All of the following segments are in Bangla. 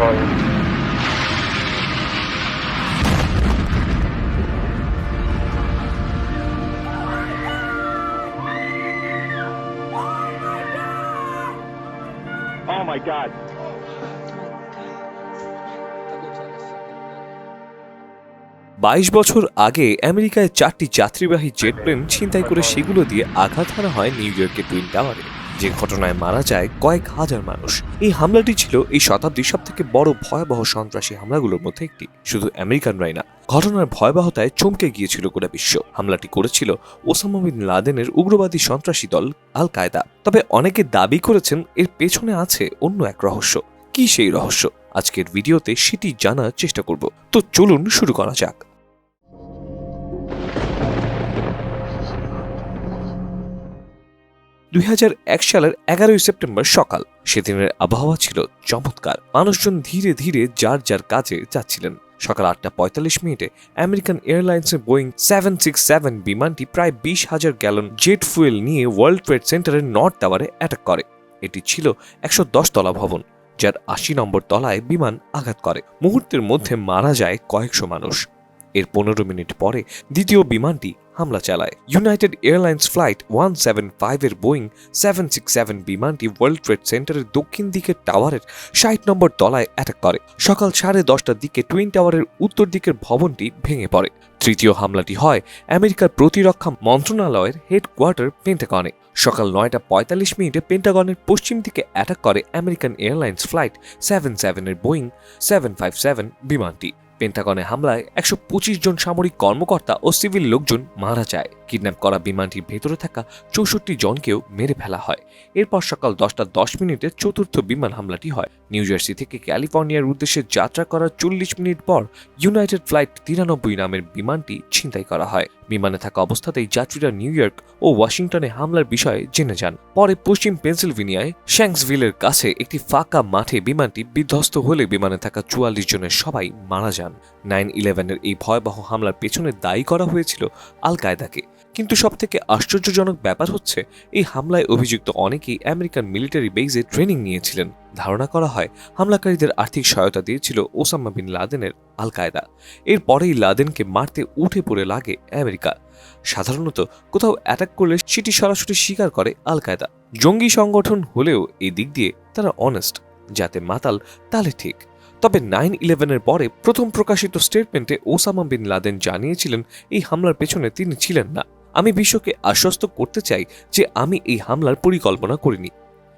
for you. Oh my god. বাইশ বছর আগে আমেরিকায় চারটি যাত্রীবাহী জেট প্লেন ছিনতাই করে সেগুলো দিয়ে আঘাত হানা হয় নিউ ইয়র্কের টুইন টাওয়ারে যে ঘটনায় মারা যায় কয়েক হাজার মানুষ। এই হামলাটি ছিল এই শতাব্দীর সব থেকে বড় ভয়াবহ সন্ত্রাসী হামলাগুলোর মধ্যে একটি। শুধু আমেরিকানরাই না, ঘটনার ভয়াবহতায় চমকে গিয়েছিল গোটা বিশ্ব। হামলাটি করেছিল ওসামা বিন লাদেনের উগ্রবাদী সন্ত্রাসী দল আল কায়দা তবে অনেকে দাবি করেছেন এর পেছনে আছে অন্য এক রহস্য। কি সেই রহস্য? আজকের ভিডিওতে সেটি জানার চেষ্টা করব। তো চলুন শুরু করা যাক। দুই সালের এগারোই সেপ্টেম্বর সকাল। সেদিনের আবহাওয়া ছিল চমৎকার। মানুষজন ধীরে ধীরে যার যার কাজে যাচ্ছিলেন। সকাল আটটা পঁয়তাল্লিশ মিনিটে আমেরিকান এয়ারলাইন্সের বোয়িং সেভেন সিক্স সেভেন বিমানটি প্রায় বিশ হাজার গ্যালন জেট ফুয়েল নিয়ে ওয়ার্ল্ড ট্রেড সেন্টারের নর্থ টাওয়ারে অ্যাটাক করে। এটি ছিল একশো দশ তলা ভবন, যার আশি নম্বর তলায় বিমান আঘাত করে। মুহূর্তের মধ্যে মারা যায় কয়েকশো মানুষ। এর পনেরো মিনিট পরে দ্বিতীয় বিমানটি হামলা চালায়। United Airlines flight one seven ফাইভের বোয়িং সেভেন সিক্স সেভেন বিমানটি ওয়ার্ল্ড ট্রেড সেন্টারের দক্ষিণ দিকের টাওয়ারের ষাট নম্বর তলায় অ্যাটাক করে। সকাল সাড়ে দশটার দিকে টুইন টাওয়ারের উত্তর দিকের ভবনটি ভেঙে পড়ে। তৃতীয় হামলাটি হয় আমেরিকার প্রতিরক্ষা মন্ত্রণালয়ের হেডকোয়ার্টার পেন্টাগনে সকাল নয়টা পঁয়তাল্লিশ মিনিটে পেন্টাগনের পশ্চিম দিকে অ্যাটাক করে আমেরিকান এয়ারলাইন্স ফ্লাইট সেভেন সেভেনের বোয়িং সেভেন ফাইভ সেভেন বিমানটি। পেন্টাগনে হামলায় একশো পঁচিশ জন সামরিক কর্মকর্তা ও সিভিল লোকজন মারা যায়। কিডন্যাপ করা বিমানটির ভেতরে থাকা চৌষট্টি জনকেও মেরে ফেলা হয়। এরপর সকাল দশটা দশ মিনিটে চতুর্থ বিমান হামলাটি হয়। নিউ জার্সি থেকে ক্যালিফোর্নিয়ার উদ্দেশ্যে যাত্রা করার চল্লিশ মিনিট পর ইউনাইটেড ফ্লাইট তিরানব্বই নামের বিমানটি ছিনতাই করা হয়। বিমানে থাকা অবস্থাতেই যাত্রীরা নিউ ইয়র্ক ও ওয়াশিংটনে হামলার বিষয়ে জেনে যান। পরে পশ্চিম পেন্সিলভেনিয়ায় শ্যাংসভিলের কাছে একটি ফাঁকা মাঠে বিমানটি বিধ্বস্ত হলে বিমানে থাকা চুয়াল্লিশ জনের সবাই মারা যান। নাইন ইলেভেনের এই ভয়াবহ হামলার পেছনে দায়ী করা হয়েছিল আল কায়দাকে কিন্তু সবথেকে আশ্চর্যজনক ব্যাপার হচ্ছে, এই হামলায় অভিযুক্ত অনেকেই আমেরিকান মিলিটারি বেইজে ট্রেনিং নিয়েছিলেন। ধারণা করা হয়, হামলাকারীদের আর্থিক সহায়তা দিয়েছিল ওসামা বিন লাদেনের আল কায়দা এরপরেই লাদেনকে মারতে উঠে পড়ে লাগে আমেরিকা। সাধারণত কোথাও অ্যাটাক করলে সেটি সরাসরি স্বীকার করে আল কায়দা জঙ্গি সংগঠন হলেও এই দিক দিয়ে তারা অনেস্ট যাতে মাতাল তালে ঠিক। তবে নাইন ইলেভেনের পরে প্রথম প্রকাশিত স্টেটমেন্টে ওসামা বিন লাদেন জানিয়েছিলেন, এই হামলার পেছনে তিনি ছিলেন না। আমি বিশ্বকে আশ্বস্ত করতে চাই যে আমি এই হামলার পরিকল্পনা করিনি।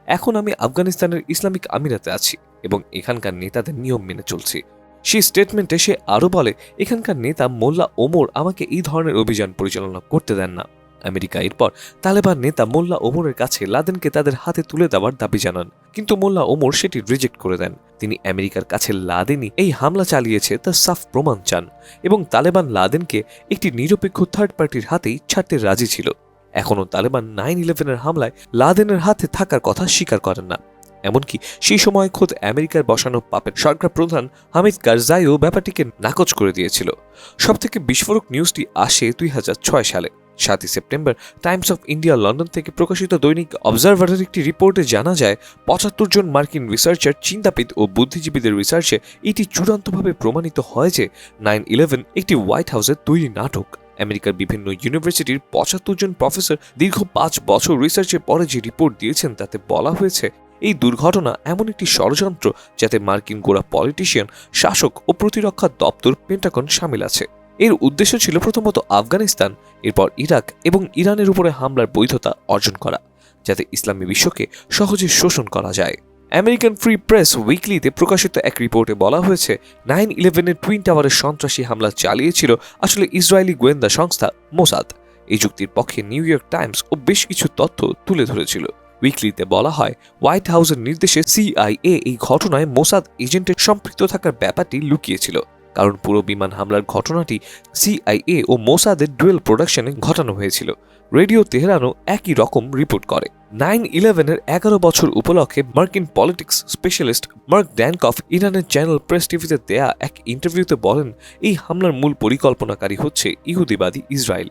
এখন আমি আফগানিস্তানের ইসলামিক আমিরাতে আছি এবং এখানকার নেতাদের নিয়ম মেনে চলছি। সেই স্টেটমেন্টে সে আরও বলে, এখানকার নেতা মোল্লা ওমর আমাকে এই ধরনের অভিযান পরিচালনা করতে দেন না। আমেরিকা এরপর তালেবান নেতা মোল্লা ওমরের কাছে লাদেনকে তাদের হাতে তুলে দেওয়ার দাবি জানান। কিন্তু মোল্লা ওমর সেটি রিজেক্ট করে দেন। তিনি আমেরিকার কাছে লাদেনই এই হামলা চালিয়েছে তার সাফ প্রমাণ চান এবং তালেবান লাদেনকে একটি নিরপেক্ষ থার্ড পার্টির হাতেই ছাড়তে রাজি ছিল। এখনও তালেবান নাইন ইলেভেনের হামলায় লাদেনের হাতে থাকার কথা স্বীকার করেন না। এমনকি সেই সময় খোদ আমেরিকার বসানো পাপের সরকার প্রধান হামিদ কারজাইও ব্যাপারটিকে নাকচ করে দিয়েছিল। সবথেকে বিস্ফোরক নিউজটি আসে দুই হাজার ছয় সালে। সাতই September, Times of India London থেকে প্রকাশিত দৈনিক অবজারভারের একটি রিপোর্টে জানা যায়, পঁচাত্তর জন মার্কিন রিসার্চার, চিন্তাবিদ ও বুদ্ধিজীবীদের রিসার্চে এটি চূড়ান্তভাবে প্রমাণিত হয় যে নাইন ইলেভেন একটি হোয়াইট হাউসের তৈরি নাটক। আমেরিকার বিভিন্ন ইউনিভার্সিটির পঁচাত্তর জন প্রফেসর দীর্ঘ পাঁচ বছর রিসার্চের পরে যে রিপোর্ট দিয়েছেন তাতে বলা হয়েছে, এই দুর্ঘটনা এমন একটি ষড়যন্ত্র যাতে মার্কিন গোড়া পলিটিশিয়ান, শাসক ও প্রতিরক্ষা দপ্তর পেন্টাগন সামিল আছে। এর উদ্দেশ্য ছিল প্রথমত আফগানিস্তান, এরপর ইরাক এবং ইরানের উপরে হামলার বৈধতা অর্জন করা, যাতে ইসলামী বিশ্বকে সহজে শোষণ করা যায়। আমেরিকান ফ্রি প্রেস উইকলিতে প্রকাশিত এক রিপোর্টে বলা হয়েছে, নাইন ইলেভেনের টুইন টাওয়ারের সন্ত্রাসী হামলা চালিয়েছিল আসলে ইসরায়েলি গোয়েন্দা সংস্থা মোসাদ। এই যুক্তির পক্ষে নিউ ইয়র্ক টাইমস ও বেশ কিছু তথ্য তুলে ধরেছিল। উইকলিতে বলা হয়, হোয়াইট হাউসের নির্দেশে সিআইএ এই ঘটনায় মোসাদ এজেন্টের সম্পৃক্ত থাকার ব্যাপারটি লুকিয়েছিল। কারণ পুরো বিমান হামলার ঘটনাটি সিআইএ ও মোসাদের ডুয়েল প্রোডাকশনে ঘটানো হয়েছিল। রেডিও তেহরানও একই রকম রিপোর্ট করে। নাইন ইলেভেনের এগারো বছর উপলক্ষে মার্কিন পলিটিক্স স্পেশালিস্ট মার্ক ড্যানকফ ইরানের চ্যানেল প্রেস টিভিতে দেয়া এক ইন্টারভিউতে বলেন, এই হামলার মূল পরিকল্পনাকারী হচ্ছে ইহুদিবাদী ইসরায়েল।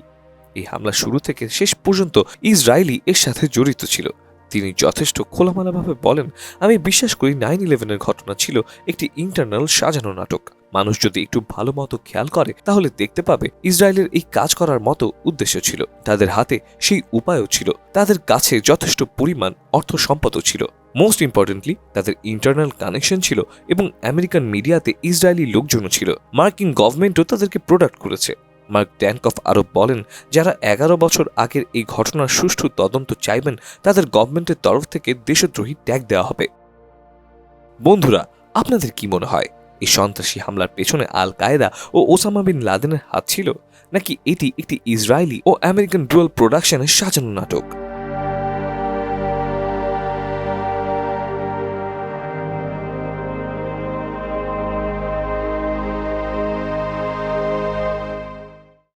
এই হামলা শুরু থেকে শেষ পর্যন্ত ইসরায়েলি এর সাথে জড়িত ছিল। তিনি যথেষ্ট খোলামেলাভাবে বলেন, আমি বিশ্বাস করি নাইন ইলেভেনের ঘটনা ছিল একটি ইন্টারনাল সাজানো নাটক। মানুষ যদি একটু ভালো মতো খেয়াল করে, তাহলে দেখতে পাবে ইসরায়েলের এই কাজ করার মতো উদ্দেশ্য ছিল। তাদের হাতে সেই উপায়ও ছিল। তাদের কাছে যথেষ্ট পরিমাণ অর্থ সম্পদও ছিল। মোস্ট ইম্পর্টেন্টলি তাদের ইন্টারনাল কানেকশন ছিল এবং আমেরিকান মিডিয়াতে ইসরায়েলি লোকজনও ছিল। মার্কিন গভর্নমেন্টও তাদেরকে প্রোডাক্ট করেছে। মার্ক ট্যানকফ আরও বলেন, যারা এগারো বছর আগের এই ঘটনার সুষ্ঠু তদন্ত চাইবেন, তাদের গভর্নমেন্টের তরফ থেকে দেশদ্রোহী ট্যাগ দেওয়া হবে। বন্ধুরা, আপনাদের কি মনে হয়? এই সন্ত্রাসী হামলার পেছনে আল কায়দা ও ওসামা বিন লাদেনের হাত ছিল? নাকি এটি একটি ইসরায়েলি ও আমেরিকান ডুয়াল প্রোডাকশনের সাজানো নাটক?